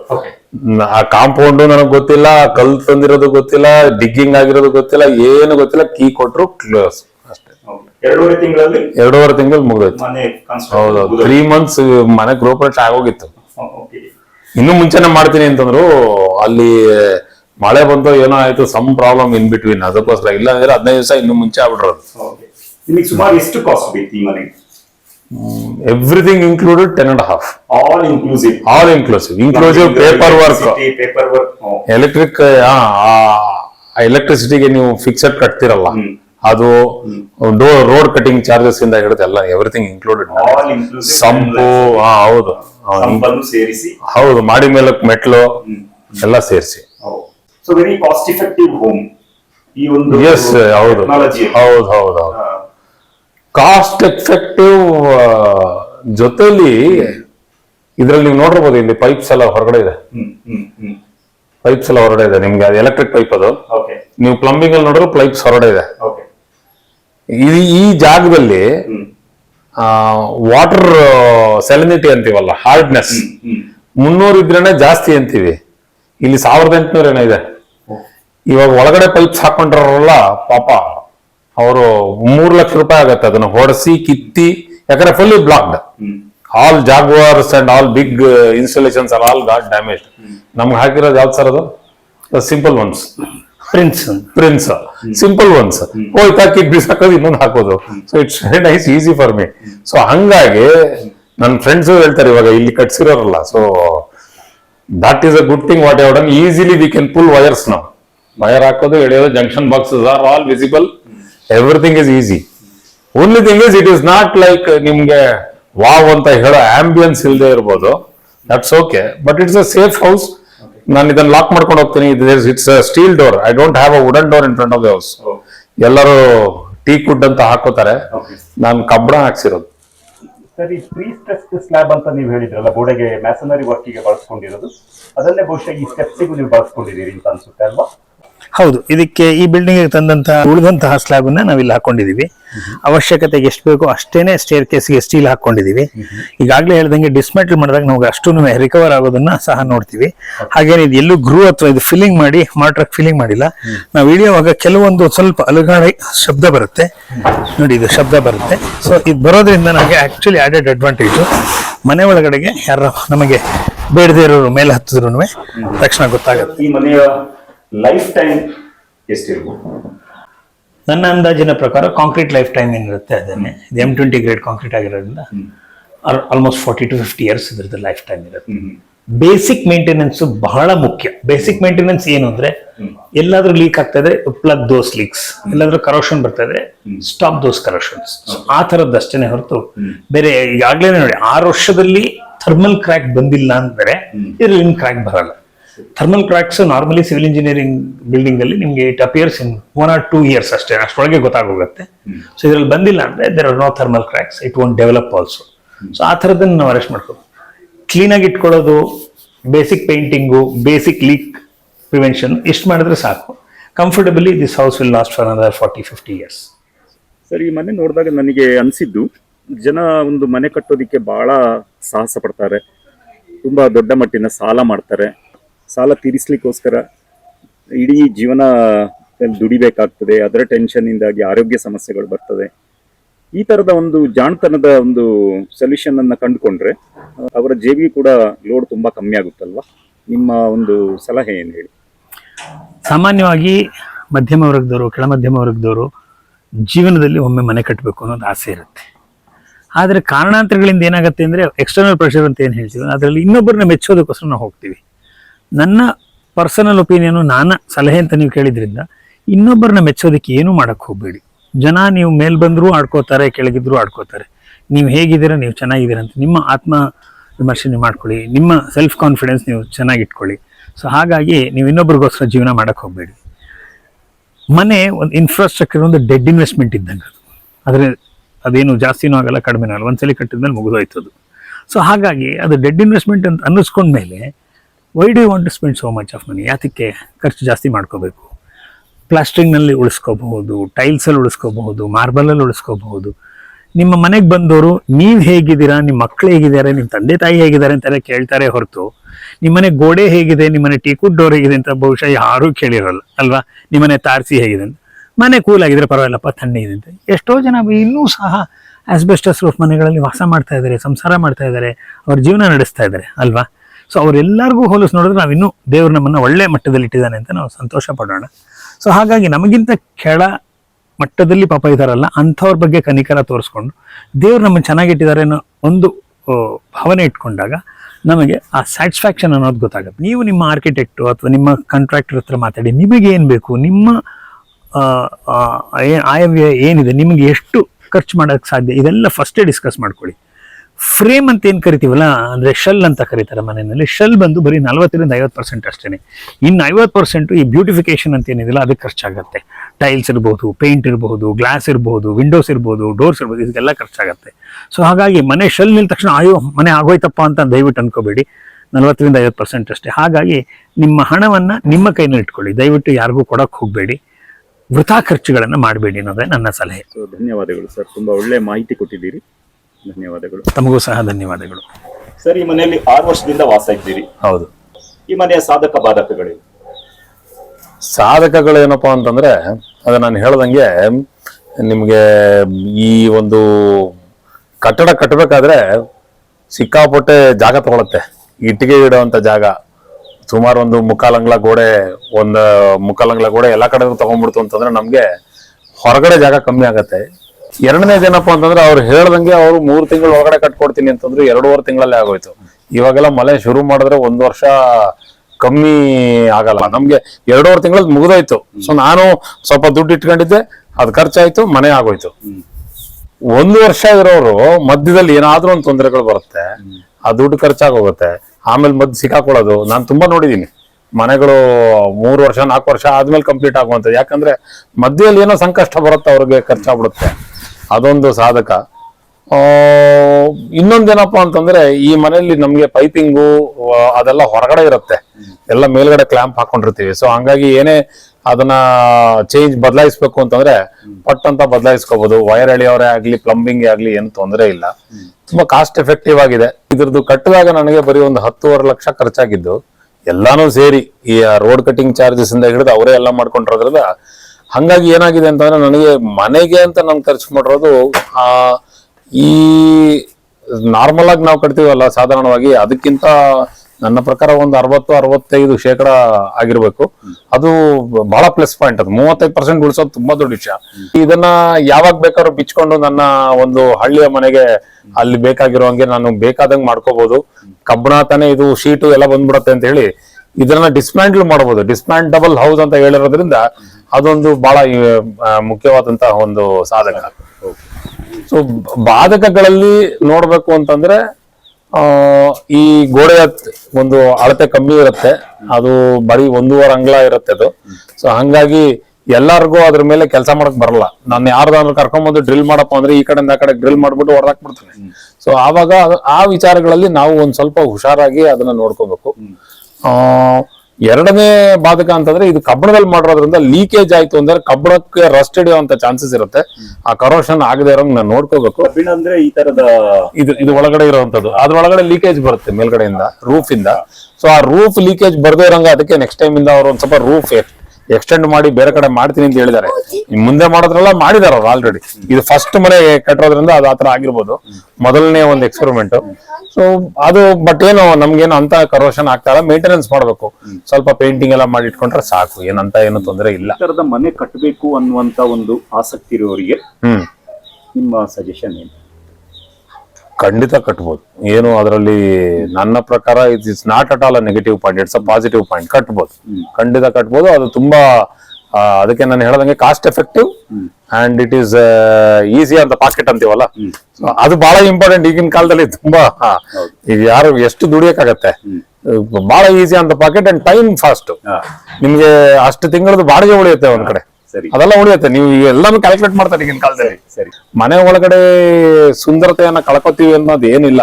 ಆ ಕಾಂಪೌಂಡ್ ನನಗೆ ಗೊತ್ತಿಲ್ಲ ಕಲ್ ತಂದಿರೋದು ಗೊತ್ತಿಲ್ಲ ಡಿಗ್ಗಿಂಗ್ ಆಗಿರೋದು ಗೊತ್ತಿಲ್ಲ ಏನು ಗೊತ್ತಿಲ್ಲ ಕೀ ಕೊಟ್ಟರು ಕ್ಲೋಸ್ ಅಷ್ಟೇ. ಎರಡೂವರೆ ತಿಂಗಳಲ್ಲಿ ಎರಡೂವರೆ ತಿಂಗಳು ಮುಗಿದೋಯ್ತು. ಹೌದು ತ್ರೀ ಮಂತ್ಸ್ ಮನೆ ಗೃಹಪ್ರವೇಶ ಆಗೋಗಿತ್ತು. ಓಕೆ ಇನ್ನು ಮುಂಚೆನೆ ಮಾಡ್ತೀನಿ ಅಂತಂದ್ರು ಅಲ್ಲಿ ಮಳೆ ಬಂತು ಏನೋ ಆಯ್ತು ಸಮ್ ಪ್ರಾಬ್ಲಮ್ ಇನ್ ಬಿಟ್ವೀನ್ ಅದಕ್ಕೋಸ್ಕರ ಇಲ್ಲ ಅಂದ್ರೆ ಹದಿನೈದು ದಿವಸ ಇನ್ನು ಮುಂಚೆ ನಿಮಗೆ ಸುಮಾರು ಎಷ್ಟು ಕಾಸ್ಟ್ ಬೇಕು ಈ ಮನೆಗೆ everything included ten and half all inclusive all inclusive inclusive paper work paper work electric ಎಲೆಕ್ಟ್ರಿಸಿಟಿಗೆ ನೀವು ಫಿಕ್ಸೆಡ್ ಕಟ್ತಿರಲ್ಲ. ಅದು ರೋಡ್ ಕಟಿಂಗ್ ಚಾರ್ಜಸ್ ಇಂದ ಹಿಡಿದು ಎಲ್ಲ ಎವ್ರಿಥಿಂಗ್ ಇನ್ಕ್ಲೂಡೆಡ್ ಸಂಪು ಹಾ ಹೌದು. ಹೌದು ಮಾಡಿ ಮೇಲಕ್ ಮೆಟ್ಲು ಎಲ್ಲ ಸೇರಿಸಿ. So very cost effective home ಈ ಒಂದು ಎಸ್ ಹೌದು. ಟೆಕ್ನಾಲಜಿ ಹೌದು ಹೌದು ಹೌದು. ಕಾಸ್ಟ್ ಎಫೆಕ್ಟಿವ್ ಜೊತೆಲಿ ಇದ್ರಲ್ಲಿ ನೀವು ನೋಡಿರ್ಬೋದು ಇಲ್ಲಿ ಪೈಪ್ಸ್ ಎಲ್ಲ ಹೊರಗಡೆ ಇದೆ. ಪೈಪ್ಸ್ ಎಲ್ಲ ಹೊರಗಡೆ ಇದೆ. ನಿಮ್ಗೆ ಅದು ಎಲೆಕ್ಟ್ರಿಕ್ ಪೈಪ್ ಅದು. ನೀವು ಪ್ಲಂಬಿಂಗ್ ಅಲ್ಲಿ ನೋಡಿದ್ರೆ ಪೈಪ್ಸ್ ಹೊರಗಡೆ ಇದೆ. ಓಕೆ ಈ ಈ ಜಾಗದಲ್ಲಿ ವಾಟರ್ ಸೆಲಿನಿಟಿ ಅಂತೀವಲ್ಲ ಹಾರ್ಡ್ನೆಸ್ ಮುನ್ನೂರು ಇದ್ರೇನೆ ಜಾಸ್ತಿ ಅಂತೀವಿ. ಇಲ್ಲಿ ಸಾವಿರದ ಎಂಟುನೂರ ಏನೋ ಇದೆ. ಇವಾಗ ಒಳಗಡೆ ಪೈಪ್ಸ್ ಹಾಕೊಂಡ್ರಲ್ಲ ಪಾಪ ಅವರು ಮೂರ್ ಲಕ್ಷ ರೂಪಾಯಿ ಆಗತ್ತೆ ಅದನ್ನ ಹೊಡೆಸಿ ಕಿತ್ತಿ ಯಾಕಂದ್ರೆ fully blocked all jaguars and all big installations are all got damage ನಮ್ಗೆ ಹಾಕಿರೋದು ಯಾವ್ದು ಸರ್ ಅದು? Simple ones prince prince simple ones ಹೋಯ್ತು ಹಾಕಿ ಬಿಸಾಕೋದು ಇನ್ನೊಂದು ಹಾಕೋದು. So it's very nice easy for me so ಹಂಗಾಗಿ ನನ್ನ ಫ್ರೆಂಡ್ಸ್ ಹೇಳ್ತಾರೆ ಇವಾಗ ಇಲ್ಲಿ ಕಟ್ಸಿರೋರಲ್ಲ. So that is a good thing what we've done easily we can pull wires ನಾವು ವಯರ್ ಹಾಕೋದು ಎಳೆಯೋದು junction boxes are all visible everything is easy only thing is it is not like ನಿಮ್ಗೆ wow ಅಂತ ಹೇಳೋ ambience ಇಲ್ಲದೆ ಇರ್ಬೋದು. That's okay but it's a safe house ನಾನು ಇದನ್ನ lock ಮಾಡ್ಕೊಂಡು ಹೋಗ್ತೀನಿ. It's steel door I don't have a wooden door in front of the house ಎಲ್ಲರೂ ಟೀ ಕುಡ್ ಅಂತ ಹಾಕೋತಾರೆ. ನಾನು ಕಬ್ಬಣ ಹಾಕ್ಸಿರೋದು. ಸರ್ ಈ ಪ್ರೀ ಸ್ಲ್ಯಾಬ್ ಅಂತ ನೀವು ಹೇಳಿದ್ರಲ್ಲ ಗೋಡೆಗೆ ಮ್ಯಾಸನರಿ ವರ್ಕಿಗೆ ಬಳಸ್ಕೊಂಡಿರೋದು. ಅದನ್ನೇ ಬಹುಶಃ ಈ ಸ್ಟೆಪ್ಸಿಗೂ ನೀವು ಬಳಸ್ಕೊಂಡಿದ್ದೀರಿ ಅಂತ ಅನ್ಸುತ್ತೆ ಅಲ್ವಾ? ಹೌದು, ಇದಕ್ಕೆ ಈ ಬಿಲ್ಡಿಂಗ್ ತಂದಂತಹ ಉಳಿದಂತಹ ಸ್ಲಾಬ್ ಅನ್ನ ನಾವಿಲ್ಲಿ ಹಾಕೊಂಡಿದೀವಿ. ಅವಶ್ಯಕತೆಗೆ ಎಷ್ಟು ಬೇಕೋ ಅಷ್ಟೇನೆ ಸ್ಟೇರ್ ಕೇಸ್ಗೆ ಸ್ಟೀಲ್ ಹಾಕೊಂಡಿದೀವಿ. ಈಗಾಗಲೇ ಹೇಳ್ದಂಗೆ ಡಿಸ್ಮೆಂಟಲ್ ಮಾಡಿದಾಗ ನಮ್ಗೆ ಅಷ್ಟು ರಿಕವರ್ ಆಗೋದನ್ನ ಸಹ ನೋಡ್ತೀವಿ. ಹಾಗೇನೆ ಇದು ಎಲ್ಲೂ ಗ್ರೂ ಅಥವಾ ಇದು ಫಿಲ್ಲಿಂಗ್ ಮಾಡಿ ಮಾಟ್ರಕ್ ಫಿಲ್ಲಿಂಗ್ ಮಾಡಿಲ್ಲ. ನಾವು ಇಳಿಯುವಾಗ ಕೆಲವೊಂದು ಸ್ವಲ್ಪ ಅಲುಗಾಡಿ ಶಬ್ದ ಬರುತ್ತೆ. ನೋಡಿ ಇದು ಶಬ್ದ ಬರುತ್ತೆ. ಸೊ ಇದು ಬರೋದ್ರಿಂದ ನಮಗೆ ಆಕ್ಚುಲಿ ಆಡೆಡ್ ಅಡ್ವಾಂಟೇಜ್ ಮನೆ ಒಳಗಡೆಗೆ ಯಾರು ನಮಗೆ ಬೇಡದೇ ಇರೋರು, ಮೇಲೆ ಹತ್ತಿದ್ರು ತಕ್ಷಣ ಗೊತ್ತಾಗುತ್ತೆ. ಈ ಮನೆಯ ಲೈಫ್ ಟೈಮ್ ಎಷ್ಟಿರ್ಬೋದು? ನನ್ನ ಅಂದಾಜಿನ ಪ್ರಕಾರ ಕಾಂಕ್ರೀಟ್ ಲೈಫ್ ಟೈಮ್ ಏನಿರುತ್ತೆ ಅದನ್ನೇ. ಇದು ಎಂ ಟ್ವೆಂಟಿ ಗ್ರೇಡ್ ಕಾಂಕ್ರೀಟ್ ಆಗಿರೋದ್ರಿಂದ almost forty to fifty years ಇದ್ರದ್ದು ಲೈಫ್ ಟೈಮ್ ಇರುತ್ತೆ. ಬೇಸಿಕ್ ಮೇಂಟೆನೆನ್ಸ್ ಬಹಳ ಮುಖ್ಯ. ಬೇಸಿಕ್ ಮೇಂಟೆನೆನ್ಸ್ ಏನು ಅಂದ್ರೆ ಎಲ್ಲಾದ್ರೂ ಲೀಕ್ ಆಗ್ತಾ ಇದ್ರೆ ಪ್ಲಗ್ ದೋಸ್ ಲೀಕ್ಸ್ ಎಲ್ಲಾದ್ರೂ ಕರೋಷನ್ ಬರ್ತಾ ಇದ್ರೆ ಸ್ಟಾಪ್ ದೋಸ್ ಕರೋಷನ್ಸ್ ಆ ತರದ್ದು ಅಷ್ಟೇನೆ ಹೊರತು ಬೇರೆ ಈಗಾಗಲೇ ನೋಡಿ ಆರು ವರ್ಷದಲ್ಲಿ ಥರ್ಮಲ್ ಕ್ರ್ಯಾಕ್ ಬಂದಿಲ್ಲ ಅಂದ್ರೆ ಇದ್ರಲ್ಲಿ ಕ್ರ್ಯಾಕ್ ಬರಲ್ಲ. Thermal cracks normally civil engineering building ಅಲ್ಲಿ ನಿಮಗೆ it appears in one or two years ಅಷ್ಟೇ. ಅಷ್ಟೊಳಗೆ ಗೊತ್ತಾಗೋಗುತ್ತೆ. ಸೊ ಇದ್ರಲ್ಲಿ ಬಂದಿಲ್ಲ ಅಂದ್ರೆ there are no thermal cracks it won't develop also so ಆ ಥರದನ್ನ ನಾವು ಅರೆಸ್ಟ್ ಮಾಡ್ಕೋಬೇಕು ಕ್ಲೀನಾಗಿ ಇಟ್ಕೊಳ್ಳೋದು basic painting basic leak prevention ಇಷ್ಟು ಮಾಡಿದ್ರೆ ಸಾಕು. Comfortably this house will last for another forty fifty years sir ಈ ಮನೆ ನೋಡಿದಾಗ ನನಗೆ ಅನಿಸಿದ್ದು ಜನ ಒಂದು ಮನೆ ಕಟ್ಟೋದಕ್ಕೆ ಬಹಳ ಸಾಹಸ ಪಡ್ತಾರೆ. ತುಂಬ ದೊಡ್ಡ ಮಟ್ಟಿನ ಸಾಲ ಮಾಡ್ತಾರೆ. ಸಾಲ ತೀರಿಸಲಿಕ್ಕೋಸ್ಕರ ಇಡೀ ಜೀವನ ದುಡಿಬೇಕಾಗ್ತದೆ. ಅದರ ಟೆನ್ಷನ್ನಿಂದಾಗಿ ಆರೋಗ್ಯ ಸಮಸ್ಯೆಗಳು ಬರ್ತದೆ. ಈ ಥರದ ಒಂದು ಜಾಣತನದ ಒಂದು ಸೊಲ್ಯೂಷನ್ ಅನ್ನು ಕಂಡುಕೊಂಡ್ರೆ, ಅವರ ಜೇಬಿ ಕೂಡ ಲೋಡ್ ತುಂಬ ಕಮ್ಮಿ ಆಗುತ್ತಲ್ವಾ? ನಿಮ್ಮ ಒಂದು ಸಲಹೆ ಏನು ಹೇಳಿ? ಸಾಮಾನ್ಯವಾಗಿ ಮಧ್ಯಮ ವರ್ಗದವರು, ಕೆಳ ಮಧ್ಯಮ ವರ್ಗದವರು ಜೀವನದಲ್ಲಿ ಒಮ್ಮೆ ಮನೆ ಕಟ್ಟಬೇಕು ಅನ್ನೋದು ಆಸೆ ಇರುತ್ತೆ. ಆದರೆ ಕಾರಣಾಂತರಗಳಿಂದ ಏನಾಗುತ್ತೆ ಅಂದರೆ ಎಕ್ಸ್ಟರ್ನಲ್ ಪ್ರೆಷರ್ ಅಂತ ಏನು ಹೇಳ್ತೀವಿ? ಅದರಲ್ಲಿ ಇನ್ನೊಬ್ಬರನ್ನ ಮೆಚ್ಚೋದಕ್ಕೋಸ್ಕರ ನಾವು ಹೋಗ್ತೀವಿ. ನನ್ನ ಪರ್ಸನಲ್ ಒಪಿನಿಯನು ನಾನು ಸಲಹೆ ಅಂತ ನೀವು ಕೇಳಿದ್ರಿಂದ ಇನ್ನೊಬ್ಬರನ್ನ ಮೆಚ್ಚೋದಕ್ಕೆ ಏನು ಮಾಡಕ್ಕೆ ಹೋಗಬೇಡಿ. ಜನ ನೀವು ಮೇಲ್ ಬಂದರೂ ಆಡ್ಕೋತಾರೆ, ಕೆಳಗಿದ್ರು ಆಡ್ಕೋತಾರೆ. ನೀವು ಹೇಗಿದ್ದೀರಾ, ನೀವು ಚೆನ್ನಾಗಿದ್ದೀರಾ ಅಂತ ನಿಮ್ಮ ಆತ್ಮ ವಿಮರ್ಶೆ ನೀವು ಮಾಡ್ಕೊಳ್ಳಿ, ನಿಮ್ಮ ಸೆಲ್ಫ್ ಕಾನ್ಫಿಡೆನ್ಸ್ ನೀವು ಚೆನ್ನಾಗಿಟ್ಕೊಳ್ಳಿ. ಸೊ ಹಾಗಾಗಿ ನೀವು ಇನ್ನೊಬ್ರಿಗೋಸ್ಕರ ಜೀವನ ಮಾಡಕ್ಕೆ ಹೋಗಬೇಡಿ. ಮನೆ ಒಂದು ಇನ್ಫ್ರಾಸ್ಟ್ರಕ್ಚರ್ ಒಂದು ಡೆಡ್ ಇನ್ವೆಸ್ಟ್ಮೆಂಟ್ ಇದ್ದಂಗೆ. ಅದು ಆದರೆ ಅದೇನು ಜಾಸ್ತಿನೂ ಆಗಲ್ಲ, ಕಡಿಮೆನೂ ಆಗಲ್ಲ. ಒಂದ್ಸಲಿ ಕಟ್ಟಿದ್ಮೇಲೆ ಮುಗಿದೋಯ್ತು ಸೊ ಹಾಗಾಗಿ ಅದು ಡೆಡ್ ಇನ್ವೆಸ್ಟ್ಮೆಂಟ್ ಅಂತ ಅನ್ನಿಸ್ಕೊಂಡ್ಮೇಲೆ why do want to spend so much of money ಯಾತಕ್ಕೆ ಖರ್ಚು ಜಾಸ್ತಿ ಮಾಡ್ಕೋಬೇಕು? ಪ್ಲಾಸ್ಟ್ರಿಂಗ್ನಲ್ಲಿ ಉಳಿಸ್ಕೋಬಹುದು ಟೈಲ್ಸಲ್ಲಿ ಉಳಿಸ್ಕೋಬಹುದು ಮಾರ್ಬಲಲ್ಲಿ ಉಳಿಸ್ಕೋಬಹುದು. ನಿಮ್ಮ ಮನೆಗೆ ಬಂದವರು ನೀವು ಹೇಗಿದ್ದೀರಾ ನಿಮ್ಮ ಮಕ್ಕಳು ಹೇಗಿದ್ದಾರೆ ನಿಮ್ಮ ತಂದೆ ತಾಯಿ ಹೇಗಿದ್ದಾರೆ ಅಂತೆಲ್ಲ ಕೇಳ್ತಾರೆ ಹೊರತು ನಿಮ್ಮನೆ ಗೋಡೆ ಹೇಗಿದೆ ನಿಮ್ಮನೆ ಟೀಕುಡ್ ಡೋರ್ ಹೇಗಿದೆ ಅಂತ ಬಹುಶಃ ಯಾರೂ ಕೇಳಿರೋಲ್ಲ, ಅಲ್ವಾ? ನಿಮ್ಮನೆ ತಾರಸಿ ಹೇಗಿದೆ ಅಂತ. ಮನೆ ಕೂಲ್ ಆಗಿದ್ರೆ ಪರವಾಗಿಲ್ಲಪ್ಪ ತಣ್ಣಗಿದೆ ಅಂತ. ಎಷ್ಟೋ ಜನ ಇನ್ನೂ ಸಹ ಆಸ್ಬೆಸ್ಟಸ್ ರೂಫ್ ಮನೆಗಳಲ್ಲಿ ವಾಸ ಮಾಡ್ತಾ ಇದ್ದಾರೆ, ಸಂಸಾರ ಮಾಡ್ತಾ ಇದ್ದಾರೆ, ಅವ್ರ ಜೀವನ ನಡೆಸ್ತಾ ಇದ್ದಾರೆ, ಅಲ್ವಾ? ಸೊ ಅವರೆಲ್ಲರಿಗೂ ಹೋಲಿಸಿ ನೋಡಿದ್ರೆ ನಾವು ಇನ್ನೂ ದೇವ್ರು ನಮ್ಮನ್ನು ಒಳ್ಳೆ ಮಟ್ಟದಲ್ಲಿ ಇಟ್ಟಿದ್ದಾನೆ ಅಂತ ನಾವು ಸಂತೋಷ ಪಡೋಣ. ಸೊ ಹಾಗಾಗಿ ನಮಗಿಂತ ಕೆಳ ಮಟ್ಟದಲ್ಲಿ ಪಾಪ ಇದ್ದಾರಲ್ಲ ಅಂಥವ್ರ ಬಗ್ಗೆ ಕನಿಕರ ತೋರಿಸ್ಕೊಂಡು ದೇವ್ರು ನಮ್ಮನ್ನು ಚೆನ್ನಾಗಿಟ್ಟಿದ್ದಾರೆ ಅನ್ನೋ ಒಂದು ಭಾವನೆ ಇಟ್ಕೊಂಡಾಗ ನಮಗೆ ಆ ಸ್ಯಾಟಿಸ್ಫ್ಯಾಕ್ಷನ್ ಅನ್ನೋದು ಗೊತ್ತಾಗುತ್ತೆ. ನೀವು ನಿಮ್ಮ ಆರ್ಕಿಟೆಕ್ಟು ಅಥವಾ ನಿಮ್ಮ ಕಾಂಟ್ರಾಕ್ಟರ್ ಹತ್ರ ಮಾತಾಡಿ, ನಿಮಗೆ ಏನು ಬೇಕು? ನಿಮ್ಮ ಆಯವ್ಯಯ ಏನಿದೆ? ನಿಮಗೆ ಎಷ್ಟು ಖರ್ಚು ಮಾಡೋಕ್ಕೆ ಸಾಧ್ಯ? ಇದೆಲ್ಲ ಫಸ್ಟೇ ಡಿಸ್ಕಸ್ ಮಾಡ್ಕೊಳ್ಳಿ. ಫ್ರೇಮ್ ಅಂತ ಏನು ಕರಿತೀವಲ್ಲ, ಅಂದರೆ ಶೆಲ್ ಅಂತ ಕರೀತಾರೆ ಮನೆಯಲ್ಲಿ. ಶೆಲ್ ಬಂದು ಬರೀ ನಲ್ವತ್ತರಿಂದ ಐವತ್ತು ಪರ್ಸೆಂಟ್ ಅಷ್ಟೇ ಇನ್ನು ಐವತ್ತು ಪರ್ಸೆಂಟು ಈ ಬ್ಯೂಟಿಫಿಕೇಶನ್ ಅಂತ ಏನಿದೆಯಲ್ಲ ಅದಕ್ಕೆ ಖರ್ಚಾಗುತ್ತೆ. ಟೈಲ್ಸ್ ಇರ್ಬೋದು, ಪೇಂಟ್ ಇರ್ಬೋದು, ಗ್ಲಾಸ್ ಇರ್ಬೋದು, ವಿಂಡೋಸ್ ಇರ್ಬೋದು, ಡೋರ್ಸ್ ಇರ್ಬೋದು, ಇದಕ್ಕೆಲ್ಲ ಖರ್ಚಾಗುತ್ತೆ. ಸೊ ಹಾಗಾಗಿ ಮನೆ ಶೆಲ್ ನಿಲ್ ತಕ್ಷಣ, ಅಯ್ಯೋ, ಮನೆ ಆಗೋಯ್ತಪ್ಪ ಅಂತ ದಯವಿಟ್ಟು ಅನ್ಕೋಬೇಡಿ. ನಲ್ವತ್ತರಿಂದ ಐವತ್ತು ಪರ್ಸೆಂಟ್ ಅಷ್ಟೇ. ಹಾಗಾಗಿ ನಿಮ್ಮ ಹಣವನ್ನು ನಿಮ್ಮ ಕೈನಲ್ಲಿ ಇಟ್ಕೊಳ್ಳಿ. ದಯವಿಟ್ಟು ಯಾರಿಗೂ ಕೊಡೋಕ್ಕೆ ಹೋಗಬೇಡಿ. ವೃಥಾ ಖರ್ಚುಗಳನ್ನು ಮಾಡಬೇಡಿ ಅನ್ನೋದೇ ನನ್ನ ಸಲಹೆ. ಧನ್ಯವಾದಗಳು ಸರ್. ತುಂಬ ಒಳ್ಳೆ ಮಾಹಿತಿ ಕೊಟ್ಟಿದ್ದೀರಿ. ಧನ್ಯವಾದಗಳು. ತಮಗೂ ಸಹ ಧನ್ಯವಾದಗಳು. ಸರ್ ಈ ಮನೆಯಲ್ಲಿ ಆರು ವರ್ಷದಿಂದ ವಾಸ ಇದ್ದೀರಿ. ಹೌದು. ಈ ಮನೆಯ ಸಾಧಕ ಬಾಧಕಗಳಿವೆ ಸಾಧಕಗಳೇನಪ್ಪಾ ಅಂತಂದ್ರೆ ಅದು ನಾನು ಹೇಳ್ದಂಗೆ ನಿಮ್ಗೆ ಈ ಒಂದು ಕಟ್ಟಡ ಕಟ್ಟಬೇಕಾದ್ರೆ ಸಿಕ್ಕಾಪಟ್ಟೆ ಜಾಗ ತಗೊಳತ್ತೆ. ಇಟ್ಟಿಗೆ ಇಡುವಂತ ಜಾಗ ಸುಮಾರು ಒಂದು ಮುಕ್ಕಾಲಂಗ್ಲ ಗೋಡೆ ಒಂದು ಮುಕ್ಕಾಲಂಗ್ಲ ಗೋಡೆ ಎಲ್ಲಾ ಕಡೆ ತಗೊಂಡ್ಬಿಡ್ತು ಅಂತಂದ್ರೆ ನಮಗೆ ಹೊರಗಡೆ ಜಾಗ ಕಮ್ಮಿ ಆಗತ್ತೆ. ಎರಡನೇದೇನಪ್ಪ ಅಂತಂದ್ರೆ ಅವ್ರು ಹೇಳ್ದಂಗೆ ಅವ್ರು ಮೂರು ತಿಂಗಳು ಒಳಗಡೆ ಕಟ್ಕೊಡ್ತೀನಿ ಅಂತಂದ್ರು ಎರಡೂವರೆ ತಿಂಗಳಲ್ಲೇ ಆಗೋಯ್ತು. ಇವಾಗೆಲ್ಲ ಮಳೆ ಶುರು ಮಾಡಿದ್ರೆ ಒಂದ್ ವರ್ಷ ಕಮ್ಮಿ ಆಗಲ್ಲ. ನಮ್ಗೆ ಎರಡೂವರೆ ತಿಂಗಳಲ್ಲಿ ಮುಗಿದೋಯ್ತು. ಸೊ ನಾನು ಸ್ವಲ್ಪ ದುಡ್ಡು ಇಟ್ಕೊಂಡಿದ್ದೆ, ಅದ್ ಖರ್ಚಾಯ್ತು, ಮನೆ ಆಗೋಯ್ತು. ಒಂದು ವರ್ಷ ಇರೋರು ಮಧ್ಯದಲ್ಲಿ ಏನಾದ್ರೂ ಒಂದು ತೊಂದರೆಗಳು ಬರುತ್ತೆ, ಆ ದುಡ್ಡು ಖರ್ಚಾಗೋಗುತ್ತೆ. ಆಮೇಲೆ ಮದ್ದು ಸಿಕ್ಕಾಕೊಳ್ಳೋದು. ನಾನು ತುಂಬಾ ನೋಡಿದೀನಿ. ಮನೆಗಳು ಮೂರು ವರ್ಷ, ನಾಲ್ಕು ವರ್ಷ ಆದ್ಮೇಲೆ ಕಂಪ್ಲೀಟ್ ಆಗುವಂಥದ್ದು. ಯಾಕಂದ್ರೆ ಮಧ್ಯದಲ್ಲಿ ಏನೋ ಸಂಕಷ್ಟ ಬರುತ್ತೆ, ಅವ್ರಿಗೆ ಖರ್ಚಾಗ್ಬಿಡುತ್ತೆ. ಅದೊಂದು ಸಾಧಕ. ಇನ್ನೊಂದೇನಪ್ಪಾ ಅಂತಂದ್ರೆ ಈ ಮನೆಯಲ್ಲಿ ನಮ್ಗೆ ಪೈಪಿಂಗು ಅದೆಲ್ಲ ಹೊರಗಡೆ ಇರುತ್ತೆ. ಎಲ್ಲ ಮೇಲ್ಗಡೆ ಕ್ಲ್ಯಾಂಪ್ ಹಾಕೊಂಡಿರ್ತೀವಿ. ಸೊ ಹಂಗಾಗಿ ಏನೇ ಅದನ್ನ ಚೇಂಜ್ ಬದಲಾಯಿಸ್ಬೇಕು ಅಂತಂದ್ರೆ ಪಟ್ ಅಂತ ಬದಲಾಯಿಸ್ಕೋಬಹುದು ವೈರ್ ಎಳೆಯೋರೇ ಆಗ್ಲಿ ಪ್ಲಂಬಿಂಗ್ ಆಗ್ಲಿ ಏನು ತೊಂದರೆ ಇಲ್ಲ. ತುಂಬಾ ಕಾಸ್ಟ್ ಎಫೆಕ್ಟಿವ್ ಆಗಿದೆ. ಇದ್ರದ್ದು ಕಟ್ಟುವಾಗ ನನಗೆ ಬರೀ ಒಂದು ಹತ್ತುವರೆ ಲಕ್ಷ ಖರ್ಚಾಗಿದ್ದು. ಎಲ್ಲಾನು ಸೇರಿ ಈ ರೋಡ್ ಕಟಿಂಗ್ ಚಾರ್ಜಸ್ ಇಂದ ಹಿಡಿದು ಅವರೇ ಎಲ್ಲ ಮಾಡ್ಕೊಂಡಿರೋದ್ರಿಂದ ಹಂಗಾಗಿ ಏನಾಗಿದೆ ಅಂತಂದ್ರೆ ನನಗೆ ಮನೆಗೆ ಅಂತ ನಾನು ಖರ್ಚು ಮಾಡಿರೋದು, ಆ, ಈ ನಾರ್ಮಲ್ ಆಗಿ ನಾವು ಕಟ್ತೀವಲ್ಲ ಸಾಧಾರಣವಾಗಿ ಅದಕ್ಕಿಂತ ನನ್ನ ಪ್ರಕಾರ ಒಂದು ಅರವತ್ತು, ಅರವತ್ತೈದು ಶೇಕಡ ಆಗಿರ್ಬೇಕು. ಅದು ಬಹಳ ಪ್ಲಸ್ ಪಾಯಿಂಟ್ ಅದು. ಮೂವತ್ತೈದು ಪರ್ಸೆಂಟ್ ಉಳಿಸೋದು ತುಂಬಾ ದೊಡ್ಡ ವಿಷಯ. ಇದನ್ನ ಯಾವಾಗ ಬೇಕಾದ್ರೂ ಬಿಚ್ಕೊಂಡು ನನ್ನ ಒಂದು ಹಳ್ಳಿಯ ಮನೆಗೆ ಅಲ್ಲಿ ಬೇಕಾಗಿರೋ ನಾನು ಬೇಕಾದಂಗೆ ಮಾಡ್ಕೋಬಹುದು ಕಬ್ಬಣ ತಾನೇ ಇದು ಶೀಟು ಎಲ್ಲ ಬಂದ್ಬಿಡತ್ತೆ ಅಂತ ಹೇಳಿ ಇದನ್ನ ಡಿಸ್ಮ್ಯಾಂಟ್ಲ್ ಮಾಡಬಹುದು ಡಿಸ್ಮ್ಯಾಂಟಬಲ್ ಹೌಸ್ ಅಂತ ಹೇಳಿರೋದ್ರಿಂದ ಅದೊಂದು ಬಹಳ ಮುಖ್ಯವಾದಂತ ಮುಖ್ಯವಾದಂತಹ ಒಂದು ಸಾಧಕ. ಸೊ ಬಾಧಕಗಳಲ್ಲಿ ನೋಡ್ಬೇಕು ಅಂತಂದ್ರೆ ಈ ಗೋಡೆಯ ಒಂದು ಅಳತೆ ಕಮ್ಮಿ ಇರುತ್ತೆ. ಅದು ಬರೀ ಒಂದೂವರೆ ಅಂಗ್ಲ ಇರುತ್ತೆ ಅದು. ಸೊ ಹಂಗಾಗಿ ಎಲ್ಲಾರ್ಗೂ ಅದ್ರ ಮೇಲೆ ಕೆಲಸ ಮಾಡಕ್ ಬರಲ್ಲ. ನಾನು ಯಾರ್ದಾದ್ರು ಕರ್ಕೊಂಬಂದು ಡ್ರಿಲ್ ಮಾಡಪ್ಪ ಅಂದ್ರೆ ಈ ಕಡೆಯಿಂದ ಆ ಕಡೆ ಡ್ರಿಲ್ ಮಾಡ್ಬಿಟ್ಟು ಬಿಡ್ತೀನಿ ಸೊ ಆವಾಗ ಆ ವಿಚಾರಗಳಲ್ಲಿ ನಾವು ಒಂದ್ ಸ್ವಲ್ಪ ಹುಷಾರಾಗಿ ಅದನ್ನ ನೋಡ್ಕೋಬೇಕು. ಆ ಎರಡನೇ ಬಾಧಕ ಅಂತಂದ್ರೆ ಇದು ಕಬ್ಬಣದಲ್ಲಿ ಮಾಡಿರೋದ್ರಿಂದ ಲೀಕೇಜ್ ಆಯ್ತು ಅಂದ್ರೆ ಕಬ್ಬಣಕ್ಕೆ ರಸ್ಟ್ ಹಿಡಿಯುವಂತ ಚಾನ್ಸಸ್ ಇರುತ್ತೆ. ಆ ಕರೋಷನ್ ಆಗದೆ ಇರೋಂಗ್ ನಾನು ನೋಡ್ಕೋಬೇಕು. ಕಬ್ಬಿಣ ಅಂದ್ರೆ ಈ ತರದ ಇದು ಇದು ಒಳಗಡೆ ಇರುವಂತದ್ದು ಅದ್ರೊಳಗಡೆ ಲೀಕೇಜ್ ಬರುತ್ತೆ ಮೇಲ್ಗಡೆಯಿಂದ ರೂಫ್ ಇಂದ. ಸೊ ಆ ರೂಫ್ ಲೀಕೇಜ್ ಬರದೇ ಇರೋಂಗ ಅದಕ್ಕೆ ನೆಕ್ಸ್ಟ್ ಟೈಮ್ ಇಂದ ಅವ್ರು ಒಂದ್ ಸ್ವಲ್ಪ ರೂಫ್ ಎಕ್ಸ್ಟೆಂಡ್ ಮಾಡಿ ಬೇರೆ ಕಡೆ ಮಾಡ್ತೀನಿ ಅಂತ ಹೇಳಿದ್ದಾರೆ. ಮುಂದೆ ಮಾಡೋದ್ರೆಲ್ಲ ಮಾಡಿದಾರ ಅವ್ರು ಆಲ್ರೆಡಿ ಇದು ಫಸ್ಟ್ ಮನೆ ಕಟ್ಟೋದ್ರಿಂದ ಅದು ಆತರ ಆಗಿರ್ಬೋದು. ಮೊದಲನೇ ಒಂದು ಎಕ್ಸ್ಪೆರಿಮೆಂಟ್ ಸೊ ಅದು ಬಟ್ ಏನು ನಮ್ಗೇನು ಅಂತ ಕರೋಷನ್ ಆಗ್ತಾ ಇಲ್ಲ. ಮೇಂಟೆನೆನ್ಸ್ ಮಾಡ್ಬೇಕು. ಸ್ವಲ್ಪ ಪೇಂಟಿಂಗ್ ಎಲ್ಲ ಮಾಡಿ ಇಟ್ಕೊಂಡ್ರೆ ಸಾಕು. ಏನಂತ ಏನು ತೊಂದರೆ ಇಲ್ಲ. ಮನೆ ಕಟ್ಟಬೇಕು ಅನ್ನುವಂತ ಒಂದು ಆಸಕ್ತಿ ಇರುವವರಿಗೆ ಹ್ಮ್. ನಿಮ್ಮ ಸಜೆಷನ್ ಏನು? ಖಂಡಿತ ಕಟ್ಬೋದು. ಏನು ಅದರಲ್ಲಿ ನನ್ನ ಪ್ರಕಾರ it is not at all a negative point it's a positive point ಕಟ್ಬೋದು. ಖಂಡಿತ ಕಟ್ಬೋದು. ಅದು ತುಂಬಾ ಅದಕ್ಕೆ ನಾನು ಹೇಳದಂಗೆ cost effective and it is easy ಅಂತ ಪಾಕೆಟ್ ಅಂತೀವಲ್ಲ? ಅದು ಬಹಳ ಇಂಪಾರ್ಟೆಂಟ್ ಈಗಿನ ಕಾಲದಲ್ಲಿ ತುಂಬಾ. ಈಗ ಯಾರು ಎಷ್ಟು ದುಡಿಯಕ್ಕಾಗತ್ತೆ? ಬಹಳ ಈಸಿ ಅಂತ ಪಾಕೆಟ್ ಅಂಡ್ ಟೈಮ್ ಫಾಸ್ಟ್ ನಿಮ್ಗೆ ಅಷ್ಟು ತಿಂಗಳದ್ದು ಬಾಡಿಗೆ ಉಳಿಯುತ್ತೆ ಒಂದ್ ಕಡೆ. ಸರಿ. ಅದೆಲ್ಲ ಉಳಿಯುತ್ತೆ. ನೀವು ಎಲ್ಲಾನು ಕ್ಯಾಲ್ಕುಲೇಟ್ ಮಾಡ್ತಾರೆ ಈಗಿನ ಕಾಲದಲ್ಲಿ. ಸರಿ ಮನೆ ಒಳಗಡೆ ಸುಂದರತೆಯನ್ನ ಕಳ್ಕೊತೀವಿ ಅನ್ನೋದು ಏನಿಲ್ಲ.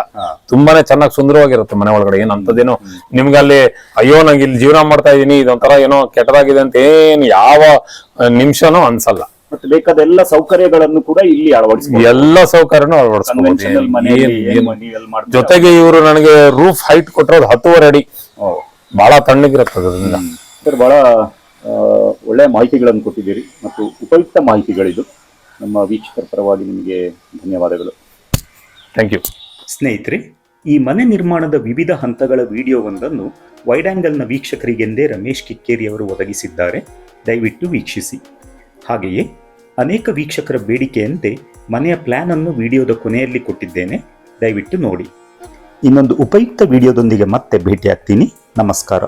ತುಂಬಾನೇ ಚೆನ್ನಾಗಿ ಸುಂದರವಾಗಿರುತ್ತೆ ಮನೆ ಒಳಗಡೆ. ಏನ್ ಅಂತದೇನೋ ನಿಮ್ಗೆ ಅಲ್ಲಿ ಅಯ್ಯೋ ನಂಗೆ ಇಲ್ಲಿ ಜೀವನ ಮಾಡ್ತಾ ಇದೀನಿ ಇದೊಂಥರ ಏನೋ ಕೆಟ್ಟದಾಗಿದೆ ಅಂತ ಏನ್ ಯಾವ ನಿಮಿಷನೂ ಅನ್ಸಲ್ಲ. ಮತ್ತೆ ಬೇಕಾದ ಎಲ್ಲ ಸೌಕರ್ಯಗಳನ್ನು ಕೂಡ ಇಲ್ಲಿ ಅಳವಡಿಸಿ ಎಲ್ಲ ಸೌಕರ್ಯನೂ ಅಳವಡಿಸ್ಬೋದು. ಜೊತೆಗೆ ಇವರು ನನಗೆ ರೂಫ್ ಹೈಟ್ ಕೊಟ್ಟಿರೋದು ಹತ್ತುವರೆ ಅಡಿ. ಬಹಳ ತಣ್ಣಗಿರುತ್ತೆ ಅದರಿಂದ. ಬಹಳ ಒಳ್ಳೆಯ ಮಾಹಿತಿಗಳನ್ನು ಕೊಟ್ಟಿದ್ದೀರಿ ಮತ್ತು ಉಪಯುಕ್ತ ಮಾಹಿತಿಗಳಿದು ನಮ್ಮ ವೀಕ್ಷಕರ ಪರವಾಗಿ ನಿಮಗೆ ಧನ್ಯವಾದಗಳು. ಥ್ಯಾಂಕ್ ಯು ಸ್ನೇಹಿತರೆ ಈ ಮನೆ ನಿರ್ಮಾಣದ ವಿವಿಧ ಹಂತಗಳ ವಿಡಿಯೋವೊಂದನ್ನು ವೈಡ್ ಆಂಗಲ್ನ ವೀಕ್ಷಕರಿಗೆಂದೇ ರಮೇಶ್ ಕಿಕ್ಕೇರಿ ಅವರು ಒದಗಿಸಿದ್ದಾರೆ. ದಯವಿಟ್ಟು ವೀಕ್ಷಿಸಿ. ಹಾಗೆಯೇ ಅನೇಕ ವೀಕ್ಷಕರ ಬೇಡಿಕೆಯಂತೆ ಮನೆಯ ಪ್ಲಾನ್ ಅನ್ನು ವಿಡಿಯೋದ ಕೊನೆಯಲ್ಲಿ ಕೊಟ್ಟಿದ್ದೇನೆ. ದಯವಿಟ್ಟು ನೋಡಿ. ಇನ್ನೊಂದು ಉಪಯುಕ್ತ ವಿಡಿಯೋದೊಂದಿಗೆ ಮತ್ತೆ ಭೇಟಿಯಾಗ್ತೀನಿ. ನಮಸ್ಕಾರ.